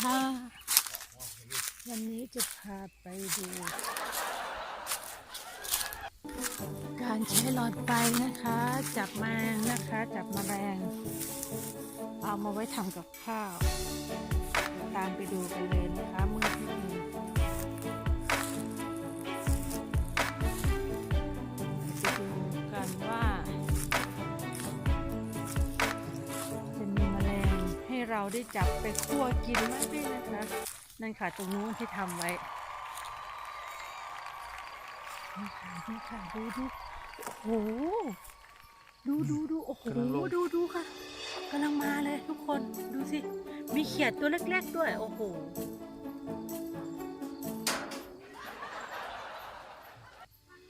ค่ะวันนี้จะพาไปดู การใช้หลอดไฟนะคะ จับแมลงนะคะ จับแมลง เอามาไว้ทำกับข้าว เราได้จับไปคั่วกินไหมด้วยนะคะ นั่นค่ะตรงนู้นที่ทำไว้นี่ค่ะนี่ค่ะดูดูโอ้โหดูดูดูโอ้โหกำลังลงดูดูค่ะกำลังมาเลยทุกคนดูสิ มีเขียดตัวเล็กๆด้วย โอ้โห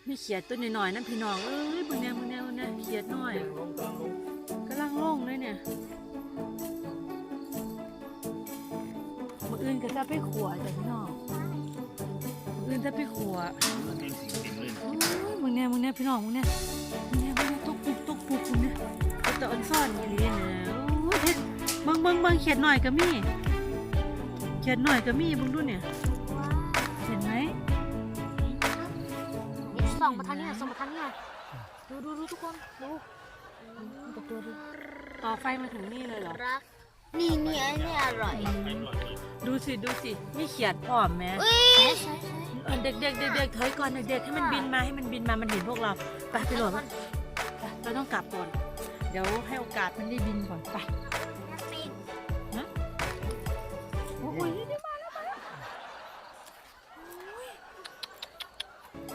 มีเขียดตัวหน่อยๆนั่นพี่น้องเอ้ยมึงแนวมึงแนวมึงแนวเขียดหน่อยลงกลางลงกำลังโล่งเลยเนี่ย ออื่นก็จะไปขัวจ้ะพี่น้องมืออื่นจะไปขัวเต็มสิ่งเต็มเลยโอ้ยมึงเนี่ยมึงเนี่ยพี่น้องมึงเนี่ยมึงเนี่ยมึงเนี่ยตุกปุกตุกปุกมึงเนี่ยก็จะอันซ่อนอยู่เลยเนี่ยโอ้ยเฮ็ดเบิ่งเบิ่งเบิ่งเขียดหน่อยก็มีเขียดหน่อยก็มีเบิ่งดูเนี่ยเห็นไหมส่องมาทางนี้หน่อยส่องมาทางนี้หน่อยดูดูดูทุกคนดูตกตัวดูต่อไฟมาถึงนี่เลยเหรอรักนี่นี่อันนี้อร่อย ไปหน่อยเลยดูสิดูสิมีเขียดพร้อมไหมใช่ใช่ใช่เออเด็กเด็กเด็กเด็กถอยก่อนเด็กๆให้มันบินมาให้มันบินมามันเห็นพวกเราไปไปโหลดมันไปเราต้องกลับก่อนเดี๋ยวให้โอกาสมันได้บินก่อนไปโอ้ยนี่มาแล้วมาแล้วโอ้ย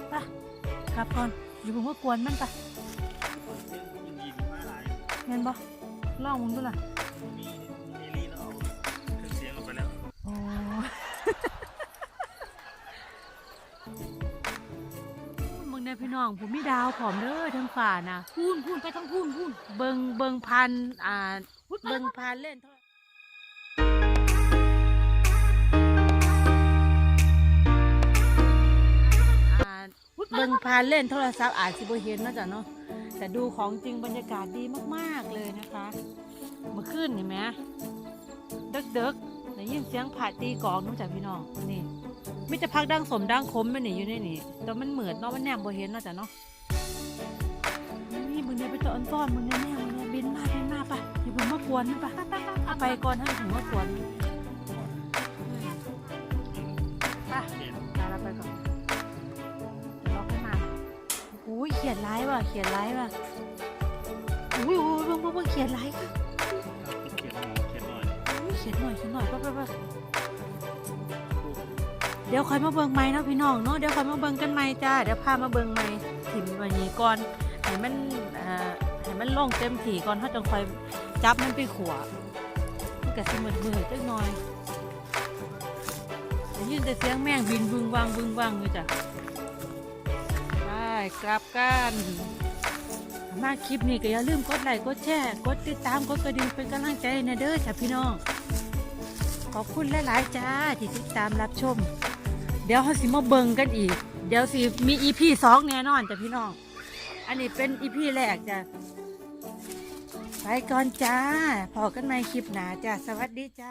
ไปกลับก่อนอยู่ผมว่ากวนมันไปยิงยิงมาหลายเงินบ่ลองมึงดูล่ะ มึงเนี่ยพี่น้องผมมีดาวผอมเด้อทั้งฝ่านะพูนพูนไปทั้งพูนพูนเบิงเบิงพันอ่าเบิงพันเล่นเท่าอ่าเบิงพันเล่นโทรศัพท์อาจสิบ่เห็นเนาะจ๊ะเนาะแต่ดูของจริงบรรยากาศดีมากๆเลยนะคะ เมื่อคืนเห็นไหมเด็กเด็กๆได้ยินเสียงผ่าตีกลองน้องจากพี่น้องนี่ไม่จะพักดังสมดังคมไม่หนีอยู่ในนี่แต่มันเหมือนเนาะมันแนมบ่เห็นเนาะจ๊ะเนาะนี่มึงเนี่ยไปเจออันซ่อนมึงเนี่ยแน่มึงเนี่ยบินมาบินมาไปอย่าเพิ่งมากวนมันไปเอาไปก่อนให้ถึงมากวนมันไปลาเราไปก่อนเดี๋ยวเราค่อยมาอุ้ยเขียนร้ายว่ะเขียนร้ายว่ะอุ้ยอุ้ยเบิ่งเบิ่งเบิ่งเขียนร้ายค่ะเขียนหน่อยเขียนหน่อยอุ้ยเขียนหน่อยเขียนหน่อยไปไปไป เดี๋ยวคอยมาเบิ่งไม้นะพี่น้องเนาะเดี๋ยวคอยมาเบิ่งกันไม้จ้าเดี๋ยวพามาเบิ่งไม้ถิ่มวันนี้ก่อนให้มันเอ่อให้มันลงเต็มถี่ก่อนเขาจังคอยจับมันไปขัวมันก็สิมืดมืดจักหน่อยได้ยินแต่เสียงแม่งบินบึงวางบึงวางอยู่จ้ะไปกลับกันมาคลิปนี้ก็อย่าลืมกดไลค์กดแชร์กดติดตามกดกระดิ่งเป็นกำลังใจนะเด้อจ้ะพี่น้อง ขอบคุณหลาย ๆ จ้าที่ติดตามรับชม เดี๋ยวเขาสิมาเบิงกันอีก เดี๋ยวสิมีอีพีสองแน่นอนจ้ะพี่น้อง อันนี้เป็นอีพีแรกจ้ะ ไปก่อนจ้าพอกันใหม่คลิปหนาจ้าสวัสดีจ้า